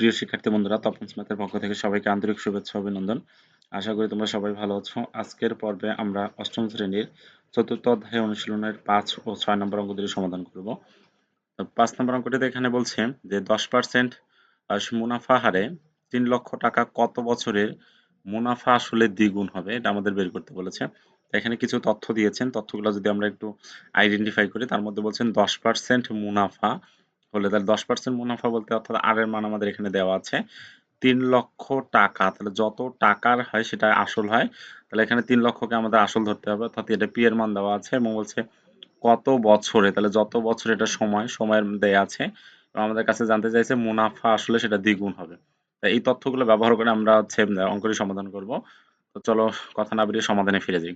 প্রিয় শিক্ষার্থী বন্ধুরা, তপন স্মাতের পক্ষ থেকে সবাইকে আন্তরিক শুভেচ্ছা, অভিনন্দন। আশা করি তোমরা সবাই ভালো আছো। আজকের পর্বে আমরা অষ্টম শ্রেণির চতুর্থ অধ্যায় অনুশীলনের পাঁচ ও ছয় নম্বর অঙ্কগুলি সমাধান করব। পাঁচ নম্বর অঙ্কটিতে এখানে বলছে যে দশ পার্সেন্ট মুনাফা হারে তিন লক্ষ টাকা কত বছরের মুনাফা আসলে দ্বিগুণ হবে, এটা আমাদের বের করতে বলেছে। এখানে কিছু তথ্য দিয়েছেন। তথ্যগুলো যদি আমরা একটু আইডেন্টিফাই করি, তার মধ্যে বলছেন দশ পার্সেন্ট মুনাফা হলে তাহলে দশ পার্সেন্ট মুনাফা বলতে অর্থাৎ আর এর মান আমাদের এখানে দেওয়া আছে। তিন লক্ষ টাকা, তাহলে যত টাকার হয় সেটা আসল হয়। তাহলে এখানে তিন লক্ষকে আমাদের আসল ধরতে হবে, অর্থাৎ এটা পি এর মান দেওয়া আছে এবং বলছে কত বছরে, তাহলে যত বছর এটা সময়, সময়ের দেয়া আছে। এবং আমাদের কাছে জানতে চাইছে মুনাফা আসলে সেটা দ্বিগুণ হবে। এই তথ্যগুলো ব্যবহার করে আমরা হচ্ছে অঙ্কটি সমাধান করব। তো চলো কথা না বেরিয়ে সমাধানে ফিরে যাই।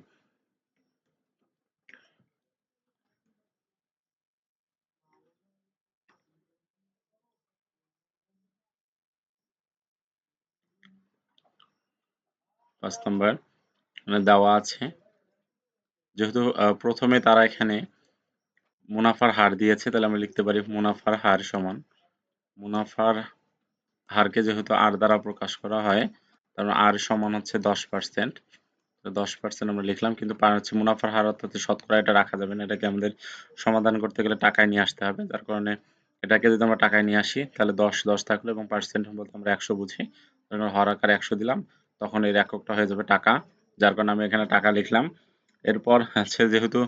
পাঁচ নম্বর মানে দেওয়া আছে। যেহেতু প্রথমে তারা এখানে মুনাফার হার দিয়েছে, তাহলে আমরা লিখতে পারি মুনাফার হার সমান। মুনাফার হারকে যেহেতু আর দ্বারা প্রকাশ করা হয়, তার মানে আর সমান হচ্ছে দশ পার্সেন্ট। দশ পার্সেন্ট আমরা লিখলাম, কিন্তু হচ্ছে মুনাফার হার, অর্থাৎ শতকরা এটা রাখা যাবে না, এটাকে আমাদের সমাধান করতে গেলে টাকায় নিয়ে আসতে হবে। যার কারণে এটাকে যদি আমরা টাকায় নিয়ে আসি, তাহলে দশ দশ থাকল এবং পার্সেন্ট বলতে আমরা একশো বুঝি। হর আকার একশো দিলাম। তখন এর এককটা হয়ে যাবে টাকা, যার কারণে আমি এখানে টাকা লিখলাম। এরপর হচ্ছে যেহেতু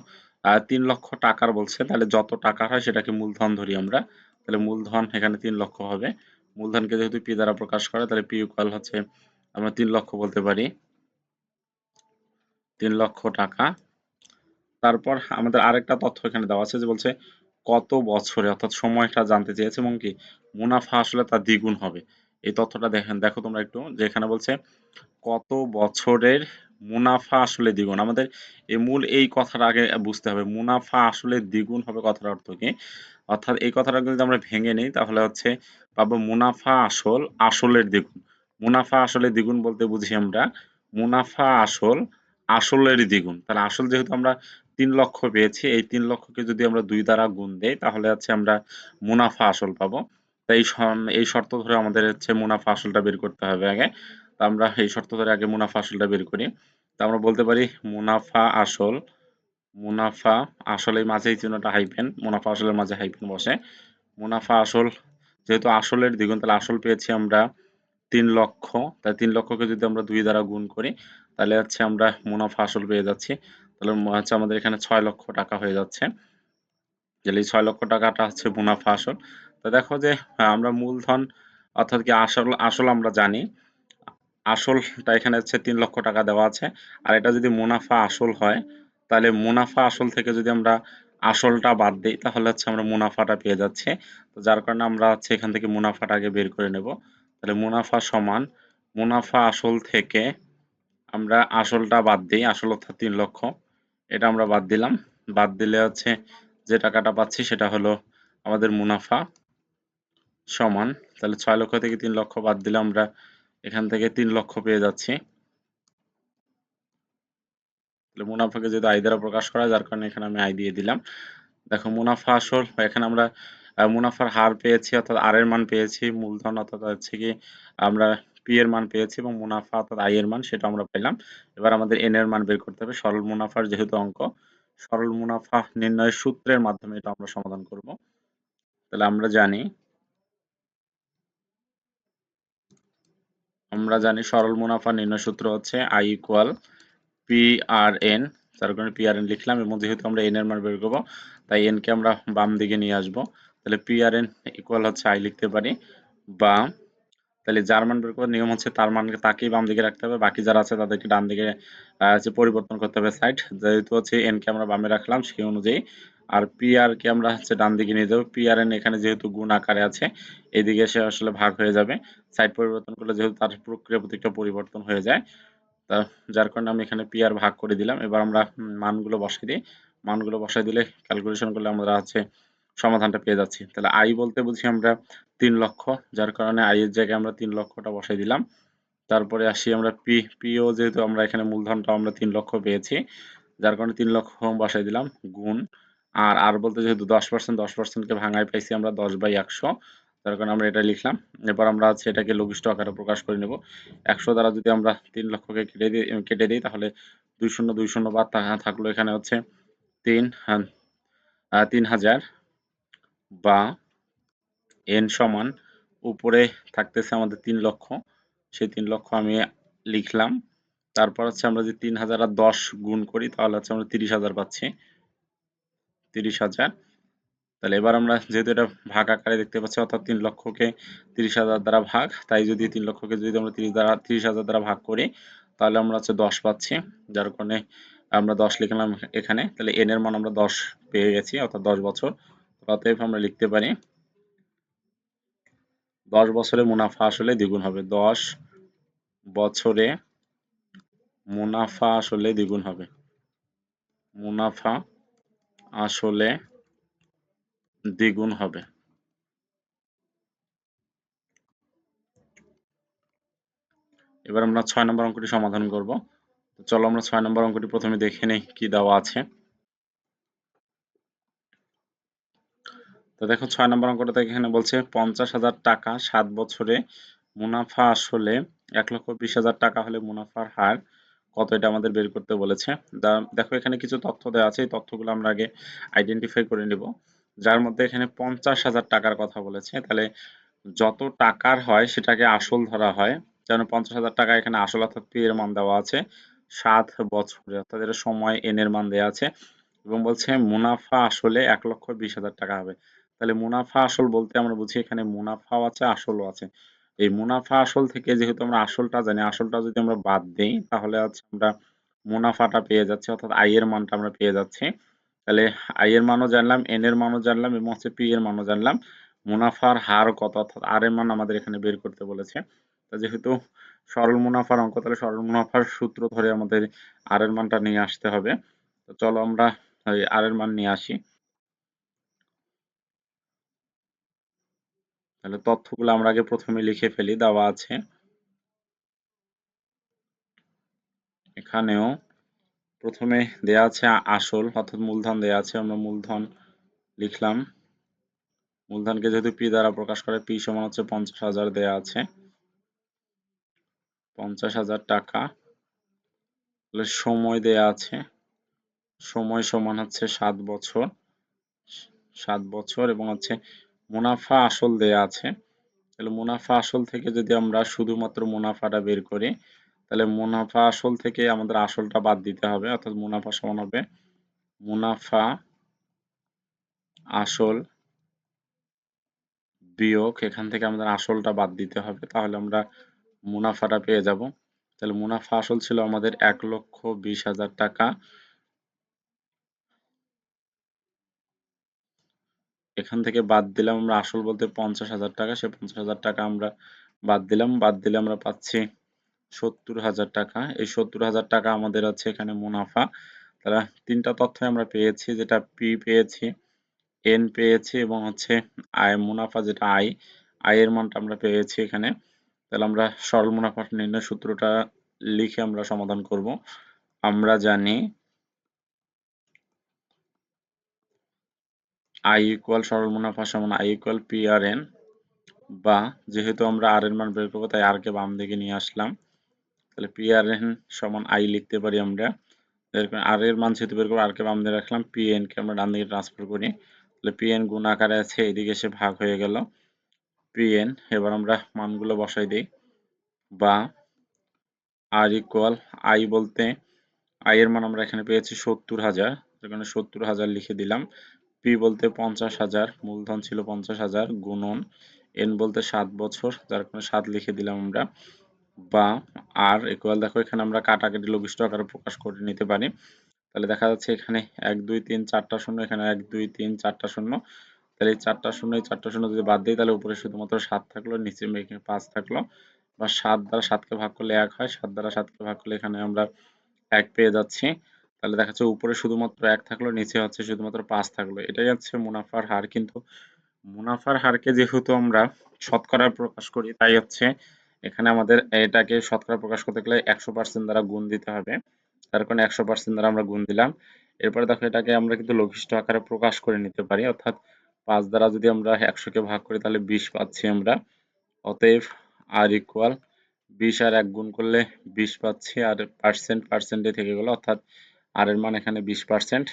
তিন লক্ষ টাকার বলছে, তাহলে যত টাকা হয় সেটাকে মূলধন ধরি আমরা। তাহলে মূলধন এখানে তিন লক্ষ হবে। মূলধনকে যেহেতু পি দ্বারা প্রকাশ করে, তাহলে পি ইকুয়াল হচ্ছে আমরা তিন লক্ষ বলতে পারি। তিন লক্ষ টাকা। তারপর আমাদের আরেকটা তথ্য এখানে দেওয়া আছে যে বলছে, কত বছরে, অর্থাৎ সময়টা জানতে চেয়েছে, এবং কি মুনাফা আসলে তার দ্বিগুণ হবে। এই তথ্যটা দেখেন, দেখো তোমরা একটু, যে এখানে বলছে, কত বছরের মুনাফা আসলে দ্বিগুণ? আমাদের এই মূল এই কথাটা আগে বুঝতে হবে, মুনাফা আসলে দ্বিগুণ হবে কথার অর্থ কি? অর্থাৎ এই কথাটা যদি আমরা ভেঙে নিই, তাহলে হচ্ছে পাবো মুনাফা আসল, আসলের দ্বিগুণ। মুনাফা আসলে দ্বিগুণ বলতে বুঝি আমরা, মুনাফা আসল, আসলের দ্বিগুণ। তাহলে আসল যেহেতু আমরা তিন লক্ষ পেয়েছি, এই তিন লক্ষকে যদি আমরা দুই দ্বারা গুণ দেই, তাহলে হচ্ছে আমরা মুনাফা আসল পাবো। তাই এই শর্ত ধরে আমাদের হচ্ছে মুনাফা আসলটা বের করতে হবে আগে। তা আমরা এই শর্ত ধরে আগে মুনাফা আসলটা বের করি। তা আমরা বলতে পারি মুনাফা আসল, মুনাফা আসলে মাঝে এই চিহ্নটা হাইপেন মুনাফা আসলের মাঝে হাইপেন বসে। মুনাফা আসল, যেহেতু আসলের দ্বিগুণ, তাহলে আসল পেয়েছি আমরা তিন লক্ষ। তাই তিন লক্ষকে যদি আমরা দুই দ্বারা গুণ করি, তাহলে হচ্ছে আমরা মুনাফা আসল পেয়ে যাচ্ছি। তাহলে হচ্ছে আমাদের এখানে ছয় লক্ষ টাকা হয়ে যাচ্ছে। তাহলে এই ছয় লক্ষ টাকাটা হচ্ছে মুনাফা আসল। তো দেখো যে আমরা মূলধন অর্থাৎ কি আসল আসল আমরা জানি। আসলটা এখানে হচ্ছে তিন লক্ষ টাকা দেওয়া আছে। আর এটা যদি মুনাফা আসল হয়, তাহলে মুনাফা আসল থেকে যদি আমরা আসলটা বাদ দিই, তাহলে হচ্ছে আমরা মুনাফাটা পেয়ে যাচ্ছে। তো যার কারণে আমরা হচ্ছে এখান থেকে মুনাফাটা আগে বের করে নেব। তাহলে মুনাফা সমান, মুনাফা আসল থেকে আমরা আসলটা বাদ দিই, আসল অর্থাৎ তিন লক্ষ। এটা আমরা বাদ দিলাম। বাদ দিলে হচ্ছে যে টাকাটা পাচ্ছি, সেটা হলো আমাদের মুনাফা। সমান, তাহলে ছয় লক্ষ থেকে তিন লক্ষ বাদ দিলে আমরা এখান থেকে তিন লক্ষ পেয়ে যাচ্ছি। মুনাফাকে যদি আয় দ্বারা প্রকাশ করা যার কারণে এখানে আমি আয় দিয়ে দিলাম। দেখো, মুনাফা আসল এখানে আমরা মুনাফার হার পেয়েছি, অর্থাৎ আর এর মান পেয়েছি, মূলধন অর্থাৎ হচ্ছে কি, আমরা পি এর মান পেয়েছি এবং মুনাফা অর্থাৎ আই এর মান, সেটা আমরা পেলাম। এবার আমাদের এন এর মান বের করতে হবে। সরল মুনাফার যেহেতু অঙ্ক, সরল মুনাফা নির্ণয়ের সূত্রের মাধ্যমে এটা আমরা সমাধান করব। তাহলে আমরা জানি আমরা জানি সরল মুনাফা নির্ণয় সূত্র হচ্ছে I equal P R N তার কারণে পি আর এন লিখলাম, এবং যেহেতু আমরা এন এর মান বের করব, তাই এন কে আমরা বাম দিকে নিয়ে আসব। তাহলে পি আর এন ইকুয়াল হচ্ছে আই লিখতে পারি, বা তাহলে যার মান বের করার নিয়ম হচ্ছে তার মানকে তাকেই বাম দিকে রাখতে হবে, বাকি যারা আছে তাদেরকে ডান দিকে হচ্ছে পরিবর্তন করতে হবে সাইড যেহেতু হচ্ছে এন কে আমরা বামে রাখলাম, সেই অনুযায়ী আর পি আর কে আমরা হচ্ছে ডান দিকে নিয়ে যাব। পি আর এন এখানে যেহেতু গুণ আকারে আছে, এদিকে সে আসলে ভাগ হয়ে যাবে। সাইড পরিবর্তন করলে যেহেতু তার প্রক্রিয়া প্রতিটা পরিবর্তন হয়ে যায়, তা যার কারণে আমি এখানে পি আর ভাগ করে দিলাম। এবার আমরা মানগুলো বসাই দিই। মানগুলো বসাই দিলে ক্যালকুলেশন করলে আমরা হচ্ছে সমাধানটা পেয়ে যাচ্ছি। তাহলে আই বলতে বুঝি আমরা তিন লক্ষ, যার কারণে আই এর জায়গায় আমরা তিন লক্ষটা বসাই দিলাম। তারপরে আসি আমরা পি পিও যেহেতু আমরা এখানে মূলধনটা আমরা তিন লক্ষ পেয়েছি, যার কারণে তিন লক্ষ বসাই দিলাম, গুণ আর আর বলতে যেহেতু দশ পার্সেন্ট দশ পার্সেন্টকে ভাঙায় পাইছি আমরা দশ বাই একশো, তার কারণে আমরা এটা লিখলাম। এবার আমরা হচ্ছে এটাকে লঘিষ্ঠ আকারে প্রকাশ করে নেব। একশো দ্বারা যদি আমরা তিন লক্ষকে কেটে দিই কেটে দিই, তাহলে দুই শূন্য দুই শূন্য বাদ থাকল এখানে হচ্ছে তিন তিন হাজার বা এন সমান উপরে থাকতেছে আমাদের তিন লক্ষ। সেই তিন লক্ষ আমি লিখলাম। তারপর হচ্ছে আমরা যদি তিন হাজার আর দশ গুণ করি, তাহলে হচ্ছে আমরা তিরিশ হাজার পাচ্ছি। তিরিশ হাজার। তাহলে এবার আমরা যেহেতু এটা ভাগ আকারে দেখতে পাচ্ছি, অর্থাৎ তিন লক্ষকে তিরিশ হাজার দ্বারা ভাগ, তাই যদি তিন লক্ষকে যদি আমরা তিরিশ দ্বারা, তিরিশ হাজার দ্বারা ভাগ করি, তাহলে আমরা হচ্ছে দশ পাচ্ছি, যার কারণে আমরা দশ লিখলাম এখানে। তাহলে এন এর মান আমরা দশ পেয়ে গেছি, অর্থাৎ দশ বছর। অতএব আমরা লিখতে পারি, দশ বছরে মুনাফা আসলে দ্বিগুণ হবে। দশ বছরে মুনাফা আসলে দ্বিগুণ হবে। মুনাফা আসলে দ্বিগুণ হবে। এবার আমরা ছয় নম্বর অঙ্কটি সমাধান করব। চলো আমরা ছয় নম্বর অঙ্কটি প্রথমে দেখে নেই কি দেওয়া আছে। তো দেখো ছয় নম্বর অঙ্কটা এখানে বলছে, পঞ্চাশ হাজার টাকা সাত বছরে মুনাফা আসলে এক লক্ষ বিশ হাজার টাকা হলে মুনাফার হার কত এটা আমাদের বের করতে বলেছে। দেখো এখানে কিছু তথ্য দেওয়া আছে, এই তথ্যগুলো আমরা আগে আইডেন্টিফাই করে নিব। যার মধ্যে এখানে পঞ্চাশ হাজার টাকার কথা বলেছে। তাহলে যত টাকার হয় সেটাকে আসল ধরা হয়। যেন পঞ্চাশ হাজার টাকা এখানে আসল অর্থাৎ পি এর মান দেওয়া আছে। সাত বছরে, অর্থাৎ এটা সময় এন এর মান দেওয়া আছে। এবং বলছে মুনাফা আসলে এক লক্ষ বিশ হাজার টাকা হবে। তাহলে মুনাফা আসল বলতে আমরা বুঝি এখানে মুনাফাও আছে, আসলও আছে। এই মুনাফা আসল থেকে যেহেতু আমরা আসলটা জানি, আসলটা যদি আমরা বাদ দিই, তাহলে হচ্ছে আমরা মুনাফাটা পেয়ে যাচ্ছি, অর্থাৎ আই এর মানটা আমরা পেয়ে যাচ্ছি। তাহলে আই এর মানও জানলাম এন এর মানও জানলাম এবং হচ্ছে পি এর মানও জানলাম। মুনাফার হার কত? অর্থাৎ আর এর মান আমাদের এখানে বের করতে বলেছে। যেহেতু সরল মুনাফার অঙ্ক, তাহলে সরল মুনাফার সূত্র ধরে আমাদের আর এর মানটা নিয়ে আসতে হবে। তো চলো আমরা আর এর মান নিয়ে আসি। তাহলে তথ্যগুলো আমরা আগে প্রথমে লিখে ফেলি, দেওয়া আছে। এখানেও প্রথমে দেয়া আছে আসল, অর্থাৎ মূলধন দেয়া আছে, আমরা মূলধন লিখলাম। মূলধনকে যেহেতু পি দ্বারা প্রকাশ করে, পি সমান হচ্ছে পঞ্চাশ হাজার দেয়া আছে। পঞ্চাশ হাজার টাকা। সময় দেয়া আছে। সময় সমান হচ্ছে সাত বছর। সাত বছর এবং হচ্ছে মুনাফা আসল দেয়া আছে। তাহলে মুনাফা আসল থেকে যদি আমরা শুধুমাত্র মুনাফাটা বের করি, তাহলে মুনাফা আসল থেকে আমাদের আসলটা বাদ দিতে হবে, অর্থাৎ মুনাফা সমান হবে মুনাফা আসল বিয়োগ, এখান থেকে আমাদের আসলটা বাদ দিতে হবে, তাহলে আমরা মুনাফাটা পেয়ে যাব। তাহলে মুনাফা আসল ছিল আমাদের এক লক্ষ বিশ হাজার টাকা। এখান থেকে বাদ দিলাম আমরা আসল বলতে পঞ্চাশ হাজার টাকা, সে পঞ্চাশ হাজার টাকা আমরা বাদ দিলাম। বাদ দিলে আমরা পাচ্ছি সত্তর হাজার টাকা। এই সত্তর হাজার টাকা আমাদের আছে এখানে মুনাফা। তারা তিনটা তথ্য আমরা পেয়েছি, যেটা পি পেয়েছি এন পেয়েছি এবং হচ্ছে আয় মুনাফা যেটা আই আয়ের মানটা আমরা পেয়েছি এখানে। তাহলে আমরা সরল মুনাফা নির্ণয় সূত্রটা লিখে আমরা সমাধান করব। আমরা জানি আই ইকুয়াল সরল মুনাফা সমান I equal P R N বা যেহেতু আমরা আর এর মান বের করব, তাই আর কে বাম দিকে নিয়ে আসলাম। তাহলে পি আর এন সমান আই লিখতে পারি আমরা। আর এর মান যেহেতু বের করব আর কে বাম দিকে রাখলাম পি এন কে আমরা ডান দিকে ট্রান্সফার করি। তাহলে পি এন গুণ আকারে আছে, এদিকে এসে ভাগ হয়ে গেল। পি এন এবার আমরা মানগুলো বসাই দিই। বা আর ইকুয়াল আই বলতে আই এর মান আমরা এখানে পেয়েছি সত্তর হাজার এখানে সত্তর হাজার লিখে দিলাম। পি বলতে পঞ্চাশ হাজার, মূলধন ছিল পঞ্চাশ হাজার, গুণন এন বলতে সাত বছর, যার কারণে সাত লিখে দিলাম আমরা। বা, আর ইকুয়াল দেখো, এখানে আমরা কাটাকাটি লঘিষ্ঠ আকারে প্রকাশ করে নিতে পারি। তাহলে দেখা যাচ্ছে এখানে এক, দুই, তিন, চারটা শূন্য, এখানে এক, দুই, তিন, চারটা শূন্য। তাহলে এই চারটা শূন্য, এই চারটা শূন্য যদি বাদ দিই, তাহলে উপরে শুধুমাত্র সাত থাকল, নিচে পাঁচ থাকল। বা সাত দ্বারা সাতকে ভাগ করলে এক হয়, সাত দ্বারা সাতকে ভাগ করলে এখানে আমরা এক পেয়ে যাচ্ছি। তাহলে দেখা যাচ্ছে উপরে শুধুমাত্র এক থাকল, নিচে হচ্ছে শুধুমাত্র পাঁচ থাকল। এটাই হচ্ছে মুনাফার হার। কিন্তু মুনাফার হারকে যেহেতু আমরা শতকরা প্রকাশ করি, তাই হচ্ছে এখানে আমাদের এটাকে শতকরা প্রকাশ করতে গেলে একশো পার্সেন্ট দ্বারা গুণ দিতে হবে। তার কারণে একশো পার্সেন্ট দ্বারা আমরা গুণ দিলাম। এরপরে দেখো, এটাকে আমরা কিন্তু লঘিষ্ঠ আকারে প্রকাশ করে নিতে পারি। অর্থাৎ পাঁচ দ্বারা যদি আমরা একশোকে ভাগ করি, তাহলে বিশ পাচ্ছি আমরা। অতএব আর ইকুয়াল বিশ আর এক গুণ করলে বিশ পাচ্ছি আর পার্সেন্ট পার্সেন্টে থেকে গেলো। অর্থাৎ আর এর মান এখানে বিশ পার্সেন্ট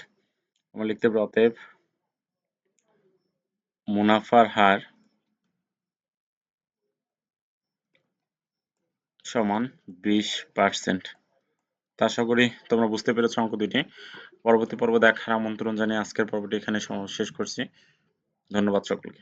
আমরা লিখতে পারি অতএব মুনাফার হার সমান বিশ পার্সেন্ট তা আশা করি তোমরা বুঝতে পেরেছ অঙ্ক দুটি পরবর্তী পর্ব দেখার আমন্ত্রণ জানিয়ে আজকের পর্বটি এখানে শেষ করছি। ধন্যবাদ সকলকে।